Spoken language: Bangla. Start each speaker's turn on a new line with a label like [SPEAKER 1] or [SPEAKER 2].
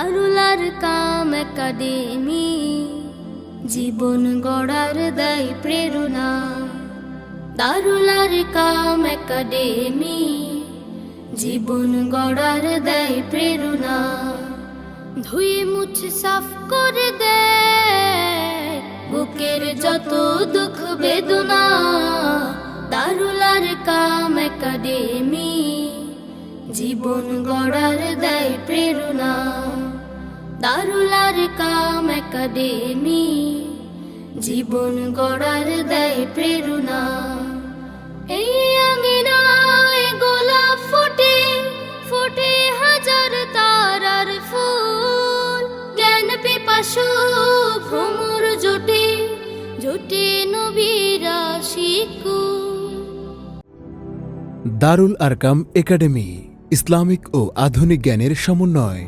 [SPEAKER 1] দারুলার কাম একাডেমি, জীবন গড়ার দেয় প্রেরণা। দারুলার কাম একাডেমি, জীবন গড়ার দেয় প্রেরণা। ধুয়ে মুছে সাফ করে দেয় বুকের যত দুঃখ বেদনা। দারুলার কাম একাডেমি, জীবন গড়ার দেয় প্রেরণা। দারুলার কাম একাডেমি, জীবন গড়ার দেয় প্রেরণা। এই আঙিনায় গোলাপ ফোটে ফোটে হাজার তারার ফুল। জ্ঞান পিপাসু ভ্রমর জোটে জোটে নবীরা শিকুল
[SPEAKER 2] দারুল আরকাম একাডেমি, ইসলামিক ও আধুনিক জ্ঞানের সমন্বয়।